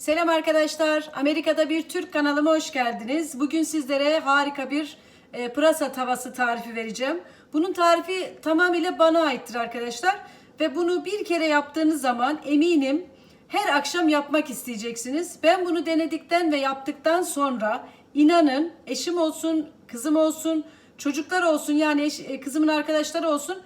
Selam arkadaşlar. Amerika'da bir Türk kanalıma hoş geldiniz. Bugün sizlere harika bir e, pırasa tavası tarifi vereceğim. Bunun tarifi tamamıyla bana aittir arkadaşlar. Ve bunu bir kere yaptığınız zaman eminim her akşam yapmak isteyeceksiniz. Ben bunu denedikten ve yaptıktan sonra inanın eşim olsun, kızım olsun, çocuklar olsun yani eş- e, kızımın arkadaşları olsun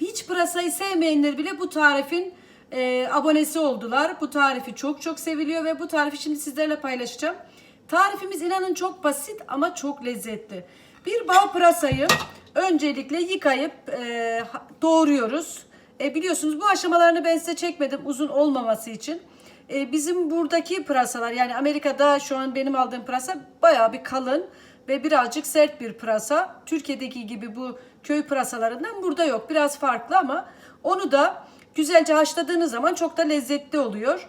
hiç pırasayı sevmeyenler bile bu tarifin e, abonesi oldular. Bu tarifi çok çok seviliyor ve bu tarifi şimdi sizlerle paylaşacağım. Tarifimiz inanın çok basit ama çok lezzetli. Bir bal pırasayı öncelikle yıkayıp e, doğruyoruz. E, biliyorsunuz bu aşamalarını ben size çekmedim uzun olmaması için. E, bizim buradaki pırasalar yani Amerika'da şu an benim aldığım pırasa bayağı bir kalın ve birazcık sert bir pırasa. Türkiye'deki gibi bu köy pırasalarından burada yok. Biraz farklı ama onu da güzelce haşladığınız zaman çok da lezzetli oluyor.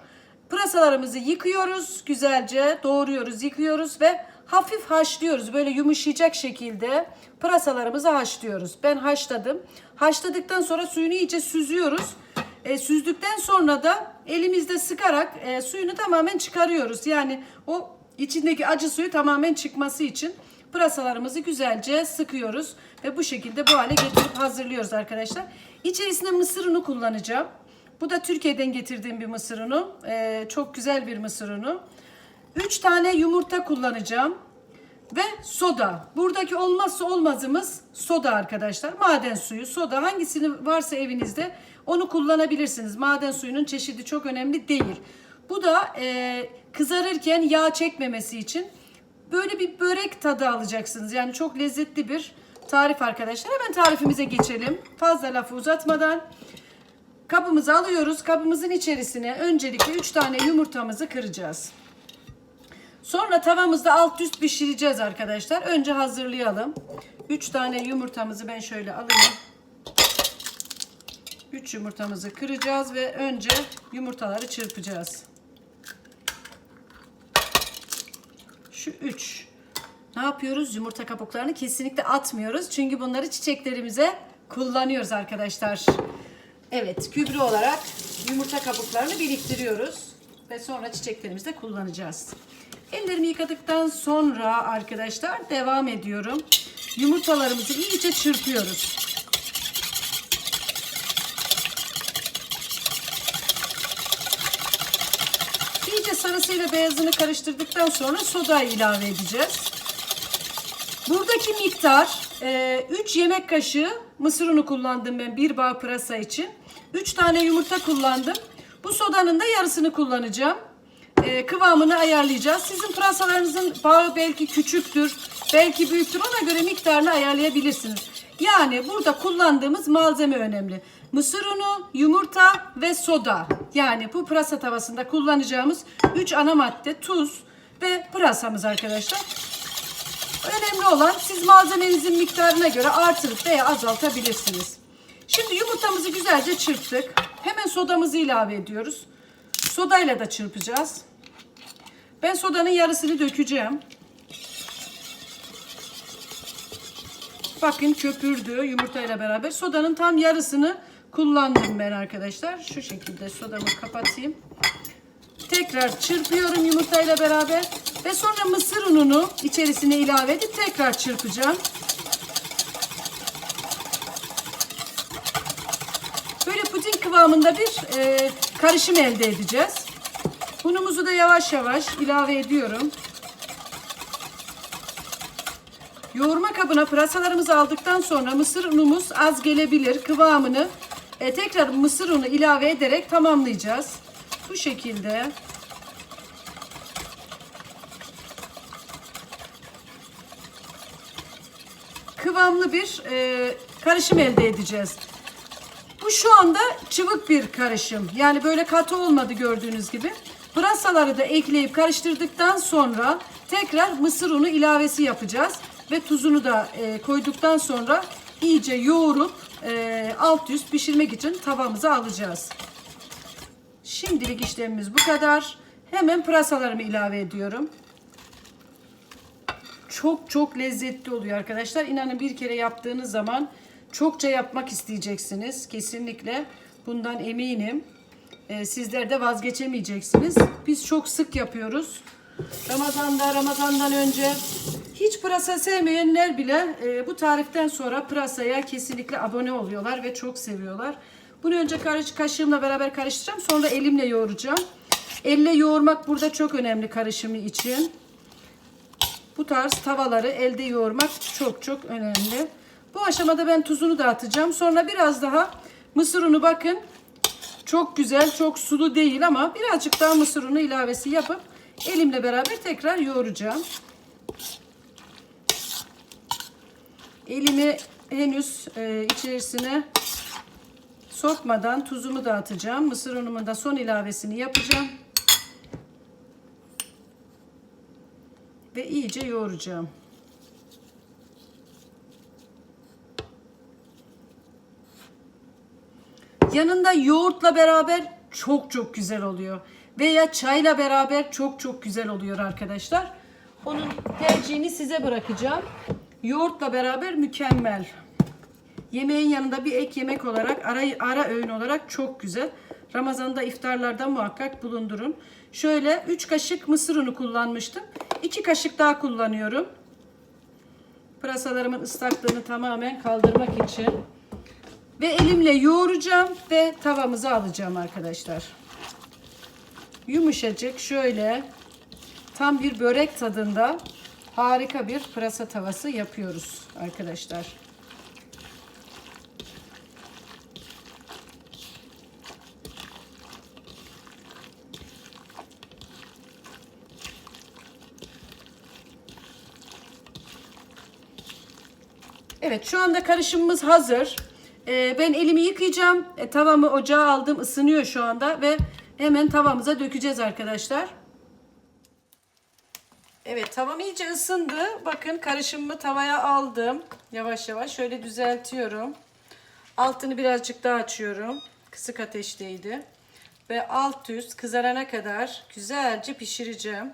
Pırasalarımızı yıkıyoruz, güzelce doğruyoruz, yıkıyoruz ve hafif haşlıyoruz. Böyle yumuşayacak şekilde pırasalarımızı haşlıyoruz. Ben haşladım. Haşladıktan sonra suyunu iyice süzüyoruz. E, süzdükten sonra da elimizde sıkarak e, suyunu tamamen çıkarıyoruz. Yani o içindeki acı suyu tamamen çıkması için pırasalarımızı güzelce sıkıyoruz ve bu şekilde bu hale getirip hazırlıyoruz arkadaşlar. İçerisine mısır unu kullanacağım. Bu da Türkiye'den getirdiğim bir mısır unu. E, çok güzel bir mısır unu. 3 tane yumurta kullanacağım. Ve soda. Buradaki olmazsa olmazımız soda arkadaşlar. Maden suyu, soda hangisini varsa evinizde onu kullanabilirsiniz. Maden suyunun çeşidi çok önemli değil. Bu da e, kızarırken yağ çekmemesi için böyle bir börek tadı alacaksınız. Yani çok lezzetli bir tarif arkadaşlar. Hemen tarifimize geçelim. Fazla lafı uzatmadan. Kabımızı alıyoruz. Kabımızın içerisine öncelikle 3 tane yumurtamızı kıracağız. Sonra tavamızda alt üst pişireceğiz arkadaşlar. Önce hazırlayalım. 3 tane yumurtamızı ben şöyle alayım. 3 yumurtamızı kıracağız ve önce yumurtaları çırpacağız. Şu 3. Ne yapıyoruz? Yumurta kabuklarını kesinlikle atmıyoruz. Çünkü bunları çiçeklerimize kullanıyoruz arkadaşlar. Evet, gübre olarak yumurta kabuklarını biriktiriyoruz ve sonra çiçeklerimizde kullanacağız. Ellerimi yıkadıktan sonra arkadaşlar devam ediyorum. Yumurtalarımızı iyice çırpıyoruz. İyice sarısıyla beyazını karıştırdıktan sonra soda ilave edeceğiz. Buradaki miktar 3 yemek kaşığı mısır unu kullandım ben bir bağ pırasa için. 3 tane yumurta kullandım. Bu sodanın da yarısını kullanacağım. E, kıvamını ayarlayacağız. Sizin pırasalarınızın bağı belki küçüktür, belki büyüktür. Ona göre miktarını ayarlayabilirsiniz. Yani burada kullandığımız malzeme önemli. Mısır unu, yumurta ve soda. Yani bu pırasa tavasında kullanacağımız 3 ana madde tuz ve pırasamız arkadaşlar. Önemli olan siz malzemenizin miktarına göre artırıp veya azaltabilirsiniz. Şimdi yumurtamızı güzelce çırptık. Hemen sodamızı ilave ediyoruz. Sodayla da çırpacağız. Ben sodanın yarısını dökeceğim. Bakın köpürdü yumurtayla beraber. Sodanın tam yarısını kullandım ben arkadaşlar. Şu şekilde sodamı kapatayım. Tekrar çırpıyorum yumurtayla beraber. Ve sonra mısır ununu içerisine ilave edip tekrar çırpacağım. Böyle puding kıvamında bir e, karışım elde edeceğiz. Unumuzu da yavaş yavaş ilave ediyorum. Yoğurma kabına pırasalarımızı aldıktan sonra mısır unumuz az gelebilir. Kıvamını e, tekrar mısır unu ilave ederek tamamlayacağız. Bu şekilde. Kıvamlı bir e, karışım elde edeceğiz. Bu şu anda çıvık bir karışım. Yani böyle katı olmadı gördüğünüz gibi. Pırasaları da ekleyip karıştırdıktan sonra tekrar mısır unu ilavesi yapacağız. Ve tuzunu da e, koyduktan sonra iyice yoğurup e, alt üst pişirmek için tavamıza alacağız. Şimdilik işlemimiz bu kadar. Hemen pırasalarımı ilave ediyorum. Çok çok lezzetli oluyor arkadaşlar. İnanın bir kere yaptığınız zaman çokça yapmak isteyeceksiniz. Kesinlikle bundan eminim. e, sizler de vazgeçemeyeceksiniz. Biz çok sık yapıyoruz. Ramazan'da, Ramazan'dan önce hiç pırasa sevmeyenler bile e, bu tariften sonra pırasaya kesinlikle abone oluyorlar ve çok seviyorlar. Bunu önce kaşığımla beraber karıştıracağım. Sonra elimle yoğuracağım. Elle yoğurmak burada çok önemli karışımı için. Bu tarz tavaları elde yoğurmak çok çok önemli. Bu aşamada ben tuzunu da atacağım. Sonra biraz daha mısır unu bakın. Çok güzel, çok sulu değil ama birazcık daha mısır unu ilavesi yapıp elimle beraber tekrar yoğuracağım. Elimi henüz e, içerisine sokmadan tuzumu da atacağım. Mısır unumun da son ilavesini yapacağım. Ve iyice yoğuracağım. Yanında yoğurtla beraber çok çok güzel oluyor. Veya çayla beraber çok çok güzel oluyor arkadaşlar. Onun tercihini size bırakacağım. Yoğurtla beraber mükemmel. Yemeğin yanında bir ek yemek olarak ara, ara öğün olarak çok güzel. Ramazan'da iftarlarda muhakkak bulundurun. Şöyle 3 kaşık mısır unu kullanmıştım. 2 kaşık daha kullanıyorum. Pırasalarımın ıslaklığını tamamen kaldırmak için. Ve elimle yoğuracağım ve tavamıza alacağım arkadaşlar. Yumuşacık şöyle tam bir börek tadında harika bir pırasa tavası yapıyoruz arkadaşlar. Evet şu anda karışımımız hazır. Ee, ben elimi yıkayacağım. E, tavamı ocağa aldım ısınıyor şu anda ve hemen tavamıza dökeceğiz arkadaşlar. Evet tavam iyice ısındı. Bakın karışımımı tavaya aldım. Yavaş yavaş şöyle düzeltiyorum. Altını birazcık daha açıyorum. Kısık ateşteydi. Ve alt üst kızarana kadar güzelce pişireceğim.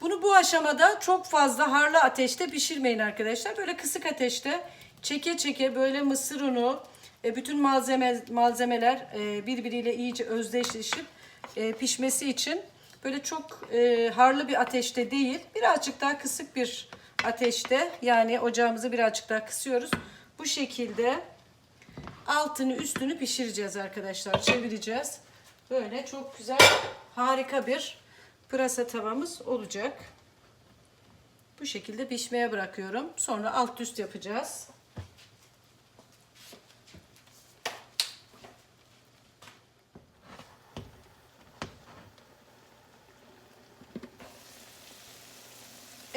Bunu bu aşamada çok fazla harlı ateşte pişirmeyin arkadaşlar. Böyle kısık ateşte çeke çeke böyle mısır unu, e, bütün malzeme malzemeler e, birbiriyle iyice özdeşleşip e, pişmesi için böyle çok harlı bir ateşte değil, birazcık daha kısık bir ateşte yani ocağımızı birazcık daha kısıyoruz. Bu şekilde altını üstünü pişireceğiz arkadaşlar. Çevireceğiz. Böyle çok güzel harika bir pırasa tavamız olacak. Bu şekilde pişmeye bırakıyorum. Sonra alt üst yapacağız.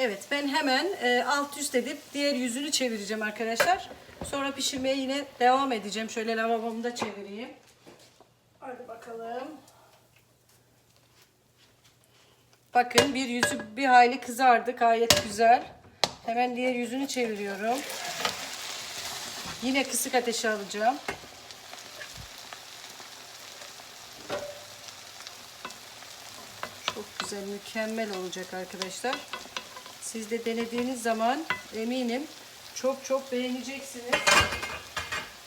Evet ben hemen e, alt üst edip diğer yüzünü çevireceğim arkadaşlar. Sonra pişirmeye yine devam edeceğim. Şöyle lavabomu da çevireyim. Hadi bakalım. Bakın bir yüzü bir hayli kızardı. Gayet güzel. Hemen diğer yüzünü çeviriyorum. Yine kısık ateşe alacağım. Çok güzel, mükemmel olacak arkadaşlar. Siz de denediğiniz zaman eminim çok çok beğeneceksiniz.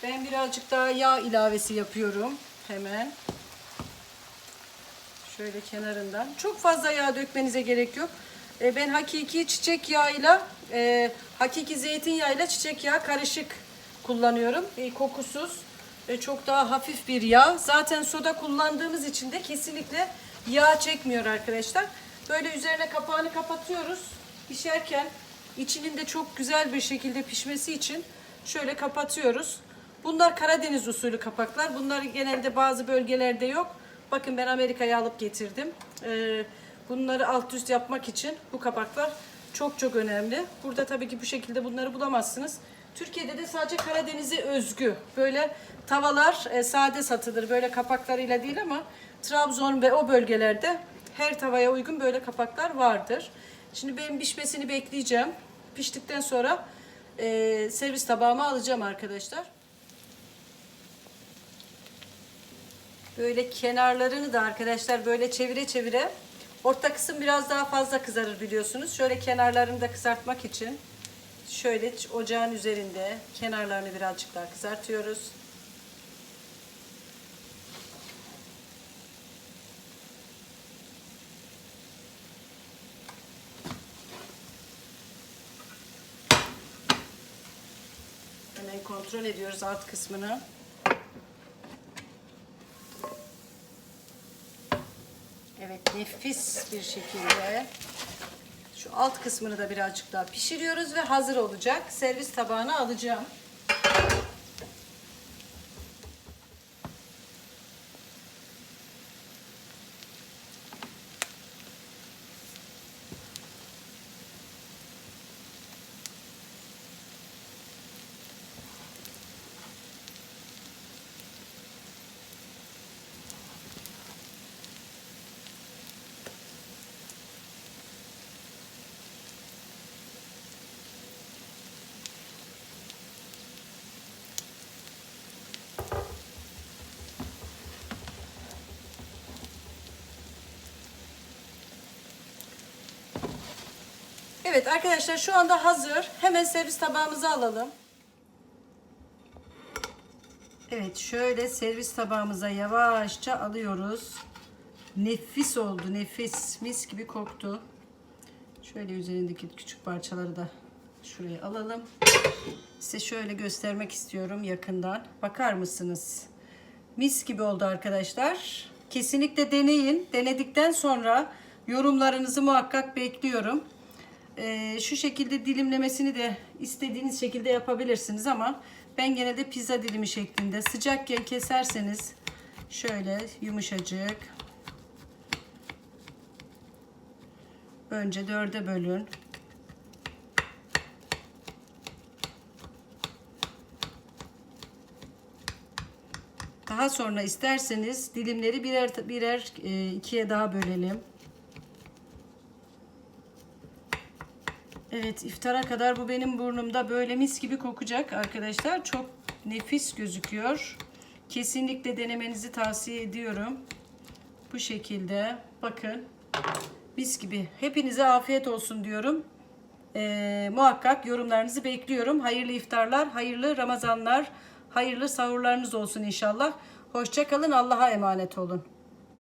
Ben birazcık daha yağ ilavesi yapıyorum. Hemen. Şöyle kenarından. Çok fazla yağ dökmenize gerek yok. E, ben hakiki çiçek yağıyla e, hakiki zeytinyağıyla çiçek yağı karışık kullanıyorum. E, kokusuz ve çok daha hafif bir yağ. Zaten soda kullandığımız için de kesinlikle yağ çekmiyor arkadaşlar. Böyle üzerine kapağını kapatıyoruz. Pişerken içinin de çok güzel bir şekilde pişmesi için şöyle kapatıyoruz. Bunlar Karadeniz usulü kapaklar. Bunlar genelde bazı bölgelerde yok. Bakın ben Amerika'ya alıp getirdim. Ee, bunları alt üst yapmak için bu kapaklar çok çok önemli. Burada tabii ki bu şekilde bunları bulamazsınız. Türkiye'de de sadece Karadeniz'e özgü böyle tavalar e, sade satılır. Böyle kapaklarıyla değil ama Trabzon ve o bölgelerde her tavaya uygun böyle kapaklar vardır. Şimdi ben pişmesini bekleyeceğim. Piştikten sonra e, servis tabağıma alacağım arkadaşlar. Böyle kenarlarını da arkadaşlar böyle çevire çevire. Orta kısım biraz daha fazla kızarır biliyorsunuz. Şöyle kenarlarını da kızartmak için şöyle ocağın üzerinde kenarlarını birazcık daha kızartıyoruz. Şöyle kontrol ediyoruz alt kısmını. Evet nefis bir şekilde şu alt kısmını da birazcık daha pişiriyoruz ve hazır olacak. Servis tabağına alacağım. Evet arkadaşlar şu anda hazır. Hemen servis tabağımıza alalım. Evet şöyle servis tabağımıza yavaşça alıyoruz. Nefis oldu nefis. Mis gibi koktu. Şöyle üzerindeki küçük parçaları da şuraya alalım. Size şöyle göstermek istiyorum yakından. Bakar mısınız? Mis gibi oldu arkadaşlar. Kesinlikle deneyin. Denedikten sonra yorumlarınızı muhakkak bekliyorum. Ee, şu şekilde dilimlemesini de istediğiniz şekilde yapabilirsiniz ama ben gene de pizza dilimi şeklinde sıcakken keserseniz şöyle yumuşacık. Önce dörde bölün. Daha sonra isterseniz dilimleri birer birer e, ikiye daha bölelim Evet iftara kadar bu benim burnumda böyle mis gibi kokacak arkadaşlar. Çok nefis gözüküyor. Kesinlikle denemenizi tavsiye ediyorum. Bu şekilde bakın mis gibi. Hepinize afiyet olsun diyorum. Ee, muhakkak yorumlarınızı bekliyorum. Hayırlı iftarlar, hayırlı Ramazanlar, hayırlı sahurlarınız olsun inşallah. Hoşçakalın. Allah'a emanet olun.